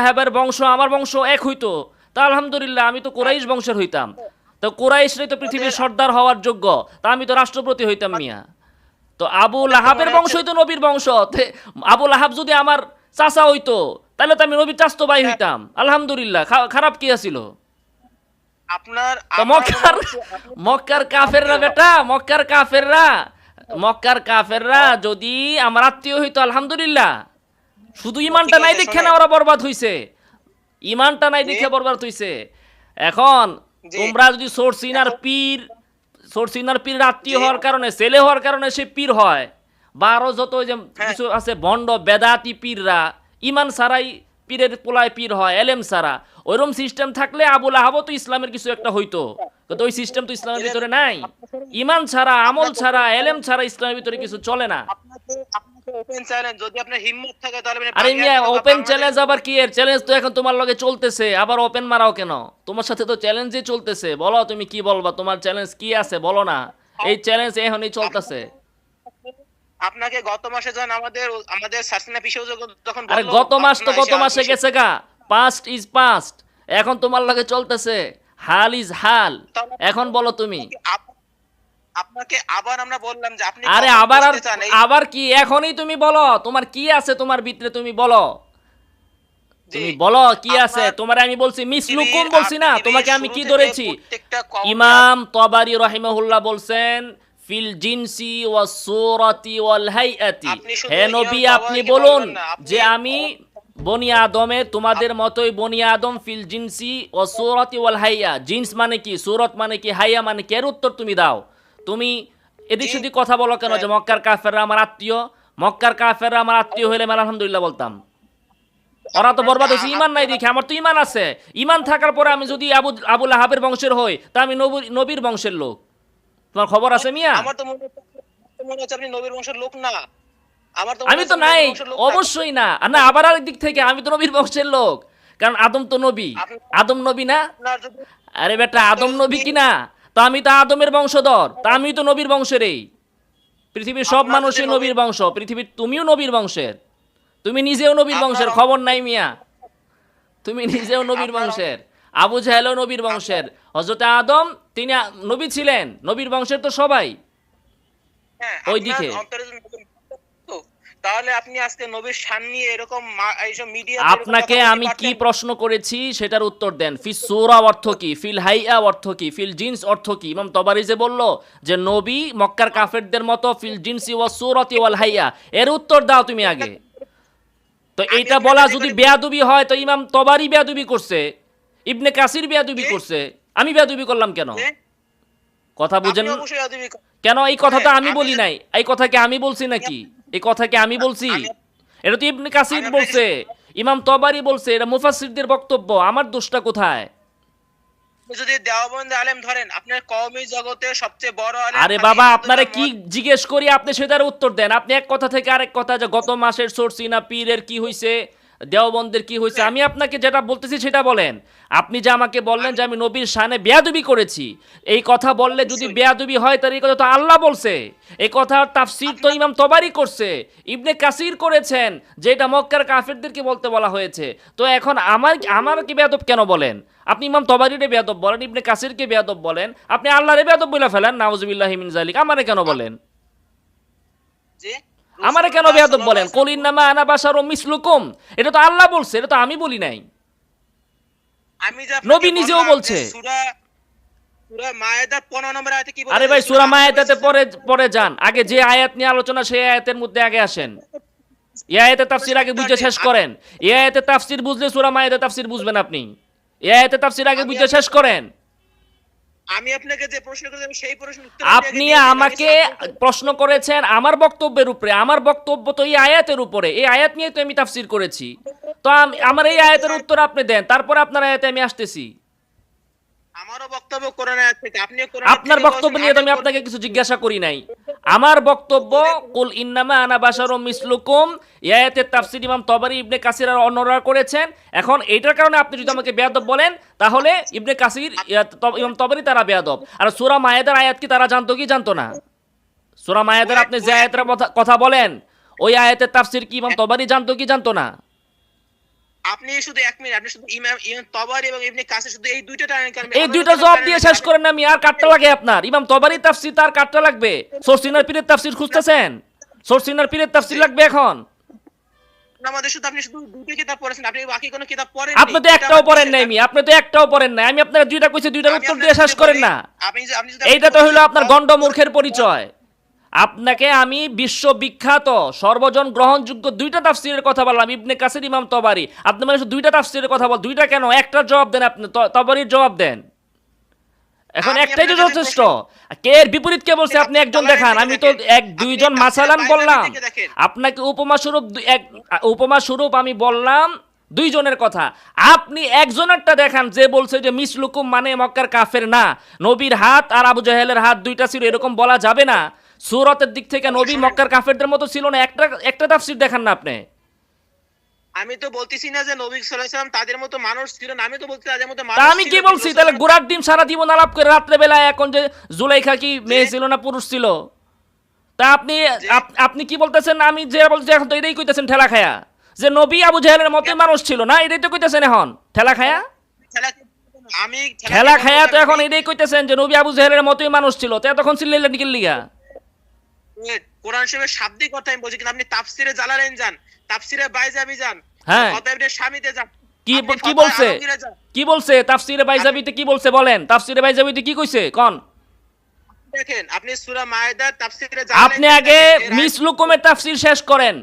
আহাবের বংশ আমার বংশ এক হইতো। তা আলহামদুলিল্লাহ আমি তো কোরাইশ বংশের হইতাম। তো কোরাইশরাই তো পৃথিবীর সর্দার হওয়ার যোগ্য। তা আমি তো রাষ্ট্রপতি হইতাম মিয়া। তো আবু লাহাবের বংশ হইতো নবীর বংশ। আবু লাহাব যদি আমার চাচা হইতো তাহলে তো আমি নবীর চাস্তো ভাই হইতাম। আলহামদুলিল্লাহ খারাপ কি আছিল? আপনার মক্কার মক্কার কাফেররা বেটা মক্কার কাফেররা। মক্কার কাফেররা যদি আমার আত্মীয় হইতো আলহামদুলিল্লাহ। শুধু ইমানটা নাই দেখে না ওরা বরবাদ হইছে। ইমানটা নাই দেখে বরবাদ হইছে। এখন তোমরা যদি সোরসিনার পীর সোরসিনার পীর আত্মীয় হওয়ার কারণে ছেলে হওয়ার কারণে সে পীর হয়। বা আরও যত যে হ্যাঁ। কিছু আছে ভণ্ড বেদাতি পীররা ইমান সারাই পীরের পোলায় পীর হয় এলেম সারা ওইরকম সিস্টেম থাকলে আবুল আহাবও তো ইসলামের কিছু একটা হইতো। কিন্তু ওই সিস্টেম তো ইসলামের ভিতরে নাই। ইমান ছাড়া আমল ছাড়া এলেম ছাড়া ইসলামের ভিতরে কিছু চলে না। ওপেন চ্যালেঞ্জ যদি আপনার হিম্মত থাকে তাহলে আরে মিয়া ওপেন চ্যালেঞ্জ আবার কি এর? চ্যালেঞ্জ তো এখন তোমার লগে চলতেছে আবার ওপেন মারাও কেন? তোমার সাথে তো চ্যালেঞ্জই চলতেছে। বলো তুমি কি বলবা? তোমার চ্যালেঞ্জ কি আছে? বলো না। এই চ্যালেঞ্জ এখনই চলতেছে। আপনাকে গত মাসে যখন আমাদের আমাদের সাসিনা পিসেও যখন- যখন আরে গত মাস তো গত এসে মাসে আপনি- গেছে গা। পাস্ট ইজ পাস্ট এখন তোমার লগে চলতেছে। হাল ইজ হাল। এখন বলো তুমি। আপনাকে আবার আমরা বললাম যে আপনি আরে আবার আবার কি? এখনই তুমি বলো। তোমার কি আছে তোমার ভিতরে? তুমি বলো। তুমি বলো কি আছে? তোমার আমি বলছি বলছি না তোমাকে আমি কি ধরেছি? ইমাম তবারি রহিমাহুল্লাহ বলছেন ফিল জিনসি ওয়া সূরাতি ওয়াল হাইয়াতি। হে নবী আপনি বলুন যে আমি বনি আদমে তোমাদের মতোই বনি আদম ফিল জিনসি ও সূরাতি ওয়াল হাইয়া। জিন্স মানে কি? সূরত মানে কি? হাইয়া মানে কি? এর উত্তর তুমি দাও। তুমি এদিক সেদিক কথা বলো কেন যে মক্কার কাফেররা আমার আত্মীয়? মক্কার কাফেররা আমার আত্মীয় হইলে আমি আলহামদুলিল্লাহ বলতাম। ওরা তো বরবাদ হয়েছে ইমান নাই দেখে আমার তো ইমান আছে। ইমান থাকার পরে আমি যদি আবু আবুল আহাবের বংশের হই তা আমি নবীর বংশের লোক। তোমার খবর আছে মিয়া? আমার তো মনে হচ্ছে আপনি নবীর বংশের লোক না। আমি তো নাই। অবশ্যই না। না আবার আরেক দিক থেকে আমি তো নবীর বংশের লোক। কারণ আদম তো নবী। আদম নবী না? আরে বেটা আদম নবী কি না তো আমি তো আদমের বংশধর তা আমি তো নবীর বংশেরই। পৃথিবীর সব মানুষই নবীর- বংশ পৃথিবীর তুমিও নবীর বংশের। তুমি নিজেও নবীর বংশের খবর নাই মিয়া। তুমি নিজেও নবীর বংশের। আবু জাহেলও নবীর বংশের। হজরত আদম তিনি নবী ছিলেন নবীর বংশের তো সবাই। হ্যাঁ, ওই দিকে। অন্তরে যদি নবীর ভক্ত থাকতো, তাহলে আপনি আজকে নবীর শান নিয়ে এরকম এইসব মিডিয়া আপনাকে আমি কি প্রশ্ন করেছি সেটার উত্তর দেন। সুরা অর্থ কি? ফিল হাইয়া অর্থ কি? ফিল জিন্স অর্থ কি? ইমাম বলল যে নবী মক্কার কাফেরদের মতো ফিল জিন্সি ওয়া সুরতি ওয়াল হাইয়া। এর উত্তর দাও তুমি আগে। তো এইটা বলা যদি বেয়াদবি হয় তো ইমাম তবারি বেয়াদবি করছে। ইবনে কাসির বেয়াদবি? করছে। আমি বেয়াদবি করলাম কেন? কথা বুঝেন। কেন এই কথাটা হ্যাঁ, আমি আমি বলি নাই? এই কথা কি আমি বলছি নাকি? এই কথা কি আমি বলছি? এটা তো ইবনে কাসির বলছে। ইমাম তবারি বলছে এটা মুফাসসিরদের বক্তব্য আমার দোষটা কোথায়? আপনি যদি দেওবন্দ আলেম ধরেন আপনার কওমি জগতে সবচেয়ে বড় আলেম আরে বাবা আব্দুল কি জিজ্ঞেস করি আপনি সেটার উত্তর দেন। আপনি এক কথা থেকে আরেক কথা যে গত মাসের সরসিনা পীরের কি হইছে? দেওবন্দের কি হয়েছে? আমি আপনাকে যেটা বলতেছি সেটা বলেন। আপনি যে আমাকে বললেন যে আমি নবীর শানে বেয়াদবি করেছি এই কথা বললে যদি বেয়াদবি হয় তার এই কথা তো আল্লাহ বলছে। এই কথা তাফসির তো ইমাম তবারি করছে ইবনে কাসির করেছেন যে এটা মক্কার কাফেরদেরকে বলতে বলা হয়েছে। তো এখন আমার আমার কি বেয়াদব কেন বলেন? আপনি ইমাম তবারিরে বেয়াদব বলেন ইবনে কাসিরকে বেয়াদব বলেন আপনি আল্লাহরে বেয়াদব বলে ফেলেন নাউজুবিল্লাহ মিন জালিক আমারে কেন বলেন? জি? আমারে কেন বেয়াদব বলেন? কলিন নামা আনা বাসার মিসলুকুম। এটা তো আল্লাহ বলছে এটা তো আমি বলি নাই। আমি যে নবী নিজেও বলছে। যে সূরা সূরা মায়েদার 15 নম্বর আয়াতে কি বলেছে? আরে ভাই সুরা পরে পরে যান। আগে যে আয়াত নিয়ে আলোচনা সেই আয়াতের মধ্যে আগে আসেন। এই আয়াতের তাফসির আগে বুঝতে শেষ করেন। এই আয়াতের তাফসির বুঝলে সুরা মায়াতে তাফসির বুঝবেন আপনি। এ আয়াতের তাফসির আগে বুঝতে শেষ করেন। আমি আপনাকে যে প্রশ্ন করেছি আমি সেই প্রশ্ন উত্তর আপনি আমাকে প্রশ্ন করেছেন আমার বক্তব্যের উপরে। আমার বক্তব্য তো এই আয়াতের উপরে। এই আয়াত নিয়ে তো আমি তাফসীর করেছি। তো আমার এই আয়াতের উত্তর আপনি দেন। তারপর আপনার আয়াতে আমি আসতেছি। আমারও বক্তব্য কোরআন আয়াত থেকে। আপনি কোরআন আপনার বক্তব্য নিয়ে তো আমি আপনাকে কিছু জিজ্ঞাসা করি নাই। আমার বক্তব্য কুল ইন্নামা আনা বাশারুম মিসলুকুম ইয়াতে তাফসির ইমাম তবারি ইবনে কাসির আর অন্যরা করেছেন। এখন এইটার কারণে আপনি যদি আমাকে বেয়াদব বলেন তাহলে ইবনে কাসির ইমাম তবারি তারা বেয়াদব। আর সুরা মায়েদার আয়াত কি তারা জানতো কি জানতো না? সূরা মায়েদার আপনি যে আয়াতের কথা- কথা বলেন ওই আয়াতের তাফসির কি ইমাম তবারি জানতো কি জানতো না? আপনি শুধু এক মিনিট আপনি শুধু ইমাম ইমাম তবারি এবং ইবনে কাসির শুধু এই দুইটা কারণ এই দুইটা জবাব দিয়ে শেষ করেন না আমি আর কাটটা লাগে আপনার। ইমাম তবারি তাফসির তার কাটটা লাগবে। সরসিনার পীরের তাফসির খুঁজতেছেন? সরসিনার পীরের তাফসির লাগবে এখন? আমাদের শুধু আপনি শুধু দুটো কিতাব পড়েছেন আপনি বাকি কোনো কিতাব পড়েন আপনি তো একটাও পড়েন নাই আমি আপনি তো একটাও পড়েন নাই আমি আপনার দুইটা কইছি দুইটার উত্তর দিয়ে শেষ করেন না। আপনি আপনি এইটা তো হইল আপনার গন্ড মূর্খের পরিচয়। আপনাকে আমি বিশ্ববিখ্যাত সর্বজন গ্রহণযোগ্য দুইটা তাফসিরের কথা বললাম ইবনে কাসির ইমাম তবারি। আপনি মানে দুইটা তাফসিরের কথা বল দুইটা কেন? একটার জবাব দেন আপনি তবারির জবাব দেন। এখন একটাই তো যথেষ্ট। কে এর বিপরীত কে বলছে? আপনি একজন দেখান আমি তো এক দুইজন মাসালান বললাম। আপনাকে উপমা স্বরূপ এক উপমা স্বরূপ আমি বললাম দুইজনের কথা। আপনি একজনেরটা দেখান যে বলছে যে মিসলুকুম মানে মক্কার কাফের না। নবীর হাত আর আবু জাহেলের হাত দুইটা ছিল এরকম বলা যাবে না। সুরতের দিক থেকে নবী মক্কার কাফেরদের মতো ছিল না। একটা একটা তাফসির দেখান না আপনি। আমি তো বলতেছি না যে নবী সাল্লাল্লাহু আলাইহি সাল্লাম তাদের মতো মানুষ ছিল না। আমি তো বলছি তাদের মতো মানুষ আমি কি বলছি? তাহলে গোড়ার ডিম সারা জীবন আলাপ করে রাত্রে বেলায় এখন যে জুলাইখা কি মেয়ে ছিল না পুরুষ ছিল? তা আপনি আপনি কি বলতেছেন? আমি যে বলছি এখন তো এটাই কইতেছেন ঠেলা খায়া। যে নবী আবু জাহেলের মতোই মানুষ ছিল না এটাই তো কইতেছেন এখন। ঠেলা খায়া? আমি খেলা খায়া তো এখন এটাই কইতেছেন যে নবী আবু জাহেলের মতোই মানুষ ছিল। তো এতক্ষণ চিল্লাইলেন নিকেল লিগা? কোরআন শরীফের শাব্দিক কথা আমি বলছি কিন্তু আপনি তাফসিরে জালালেন যান তাফসিরে বাইজাবি যান হ্যাঁ। ফতাইবনে স্বামীতে যান। কি কি বলছে। কি বলছে? তাফসিরে বাইজাবিতে কি বলছে বলেন? তাফসিরে বাইজাবিতে কি কইছে? কোন। দেখেন আপনি সূরা মায়েদার তাফসিরে আপনি আগে মিসলুকুমের তাফসির শেষ করেন।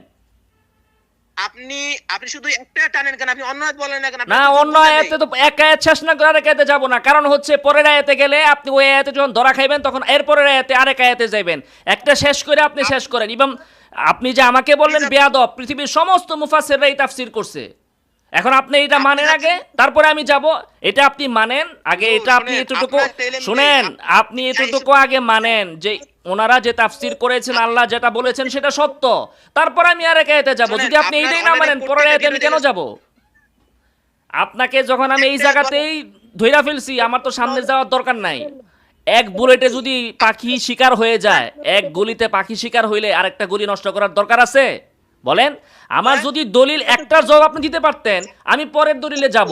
আপনি আপনি শুধু একটা টানেন কেন? আপনি অন্য আয়াত বলেন না কেন? না অন্য আয়াতে তো এক আয়াত শেষ না করে আরেক আয়াতে যাব না। কারণ হচ্ছে পরের আয়াতে গেলে আপনি ওই আয়াতে যখন ধরা খাইবেন তখন এর পরের আয়াতে আরেক আয়াতে একটা শেষ করে আপনি শেষ করেন। এবং আপনি যে আমাকে বললেন বেয়াদব পৃথিবীর সমস্ত মুফাসসিররাই তাফসীর করছে। এখন আপনি এটা মানেন আগে তারপরে আমি যাব। এটা আপনি মানেন। আগে এটা আপনি এতটুকু শুনেন। আপনি এতটুকু আগে মানেন যে ওনারা যে তাফসির করেছেন আল্লাহ যেটা বলেছেন সেটা সত্য। তারপর আমি আরেক আয়াতে যাব। শুনেন, যদি আপনি এটাই না মানেন পরের আয়াতে আমি কেন যাব? আপনাকে যখন আমি এই জায়গাতেই ধইরা ফেলছি আমার তো সামনে যাওয়ার দরকার নাই। এক বুলেটে যদি পাখি শিকার হয়ে যায় এক গুলিতে পাখি শিকার হইলে আরেকটা গুলি নষ্ট করার দরকার আছে? বলেন আমার যদি দলিল একটার জবাব আপনি দিতে পারতেন আমি পরের দলিলে যাব।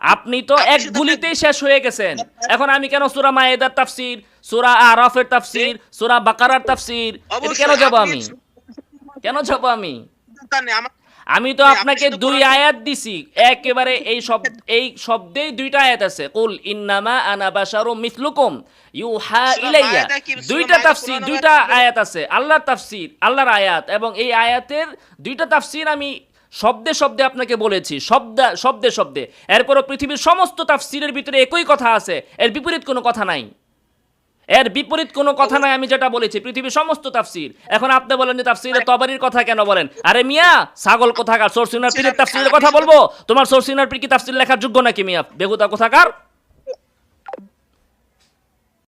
আপনি তো এক গুলিতেই শেষ হয়ে গেছেন। এখন আমি কেন সুরা মায়েদার তাফসির সুরা আরাফের তাফসির সুরা বাকারার তাফসির এটা কেন যাব আমি? কেন যাব আমি? আমি তো আপনাকে দুই আয়াত দিছি। একেবারে এই শব্দ এই শব্দেই দুইটা আয়াত আছে। কুল ইন্নামা আনা বাশারুম মিসলুকুম ইউহা ইলাইয়া। দুইটা তাফসীর দুইটা আয়াত- আয়াত আছে। আল্লাহর তাফসীর আল্লাহর আয়াত। এবং এই আয়াতের দুইটা তাফসীর আমি শব্দে শব্দে আপনাকে বলেছি। শব্দ শব্দে শব্দে। এরপরও পৃথিবীর সমস্ত তাফসীরের ভিতরে একই কথা আছে। এর বিপরীত কোনো কথা নাই। এর বিপরীত কোনো কথা নাই আমি যেটা বলেছি পৃথিবীর সমস্ত তাফসির। এখন আপনি বলেন যে তাফসিরে তবারির কথা কেন বলেন? আরে মিয়া ছাগল কোথাকার? সোরসিনার পীরের তাফসিরের কথা বলব? তোমার সোরসিনার পীর কি তাফসির লেখার যোগ্য নাকি মিয়া? বেহুদা কোথাকার?